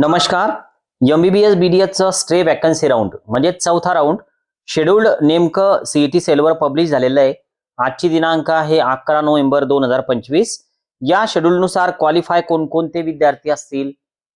नमस्कार. एमबीबीएस बीडीएसचं stray vacancy round म्हणजे चौथा राऊंड शेड्यूल्ड नेमकं सीईटी सेलवर पब्लिश झालेलं आहे. आजची दिनांक आहे अकरा नोव्हेंबर दोन हजार पंचवीस. या शेड्यूलनुसार क्वालिफाय कोणकोणते विद्यार्थी असतील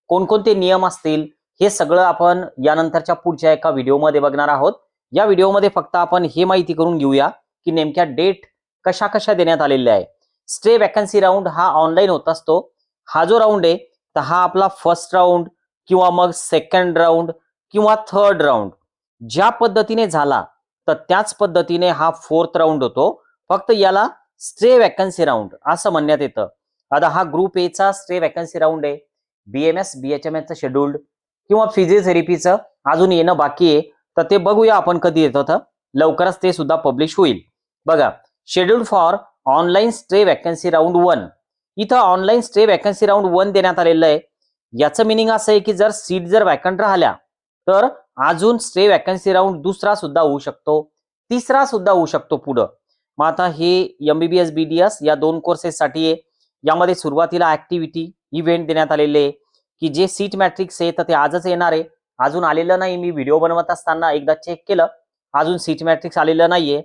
कोणकोणते नियम असतील हे सगळं आपण यानंतरच्या पुढच्या एका व्हिडिओमध्ये बघणार आहोत. या व्हिडिओमध्ये फक्त आपण हे माहिती करून घेऊया की नेमक्या डेट कशा कशा देण्यात आलेल्या आहे. स्टे वॅकन्सी राऊंड हा ऑनलाईन होत असतो. हा जो राऊंड आहे तर हा आपला फर्स्ट राऊंड किंवा मग सेकंड राऊंड किंवा थर्ड राऊंड ज्या पद्धतीने झाला तर त्याच पद्धतीने हा फोर्थ राऊंड होतो. फक्त याला स्टे वॅकन्सी राऊंड असं म्हणण्यात येतं. आता हा ग्रुप एचा स्टे वॅकन्सी राऊंड आहे. बीएमएस बीएचएमएसचं शेड्यूल्ड किंवा फिजिओथेरपीचं अजून येणं बाकी आहे. तर ते बघूया आपण कधी येतं तर. लवकरच ते सुद्धा पब्लिश होईल. बघा scheduled for online stray vacancy round one इथं online stray vacancy round one देण्यात आलेलं आहे. याचं मिनिंग असं आहे की जर सीट जर वॅकंट राहिल्या तर अजून स्टे वॅकन्सी राऊंड दुसरा सुद्धा होऊ शकतो. तिसरा सुद्धा होऊ शकतो पुढं. मग आता हे एमबीबीएस बीडीएस या दोन कोर्सेससाठी आहे. यामध्ये सुरुवातीला ऍक्टिव्हिटी इव्हेंट देण्यात आलेले आहे. की जे सीट मॅट्रिक्स आहे तर ते आजच येणार आहे. अजून आलेलं नाही. मी व्हिडिओ बनवत असताना एकदा चेक केलं. अजून सीट मॅट्रिक्स आलेलं नाहीये.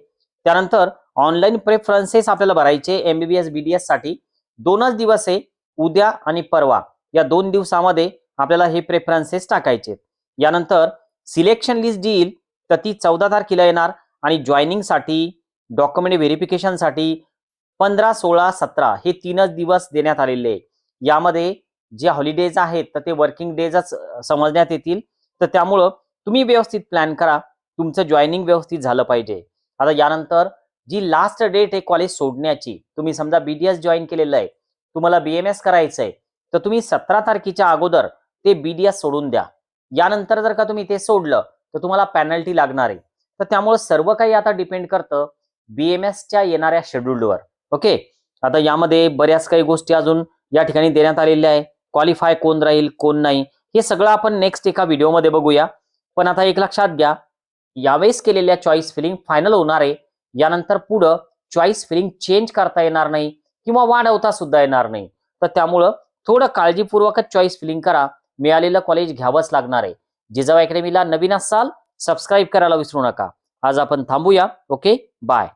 त्यानंतर ऑनलाईन प्रेफरन्सेस आपल्याला भरायचे एमबीबीएस बीडीएससाठी. दोनच दिवस आहे उद्या आणि परवा. या दोन दिवसामध्ये आपल्याला हे प्रेफरन्सेस टाकायचे यानंतर सिलेक्शन लिस्ट जी येईल तर ती चौदा तारखेला येणार आणि जॉईनिंगसाठी डॉक्युमेंट व्हेरिफिकेशनसाठी पंधरा सोळा सतरा हे तीनच दिवस देण्यात आलेले आहे यामध्ये जे हॉलिडेज आहेत तर ते वर्किंग डेजच समजण्यात येतील. तर त्यामुळं तुम्ही व्यवस्थित प्लॅन करा. तुमचं जॉईनिंग व्यवस्थित झालं पाहिजे. आता यानंतर जी लास्ट डेट आहे कॉलेज सोडण्याची तुम्ही समजा बीडीएस जॉईन केलेलं आहे तुम्हाला बीएमएस करायचं आहे तर तुम्ही सतरा तारखेच्या अगोदर ते बीडीएस सोडून द्या. यानंतर जर का तुम्ही ते सोडलं तर तुम्हाला पॅनल्टी लागणार आहे. तर त्यामुळे सर्व काही आता डिपेंड करतं बीएमएसच्या येणाऱ्या शेड्यूलवर ओके आता यामध्ये बऱ्याच काही गोष्टी अजून या ठिकाणी देण्यात आलेल्या आहे. क्वालिफाय कोण राहील कोण नाही हे सगळं आपण नेक्स्ट एका व्हिडिओमध्ये बघूया. पण आता एक लक्षात घ्या यावेळेस केलेल्या चॉईस फिलिंग फायनल होणार आहे. यानंतर पुढं चॉईस फिलिंग चेंज करता येणार नाही किंवा वाढवता सुद्धा येणार नाही. तर त्यामुळं थोडं काळजीपूर्वकच चॉईस फिलिंग करा. मिळालेलं कॉलेज घ्यावंच लागणार आहे. जिजाऊ अकॅडमीला नवीन असाल सबस्क्राईब करायला विसरू नका. आज आपण थांबूया. Okay bye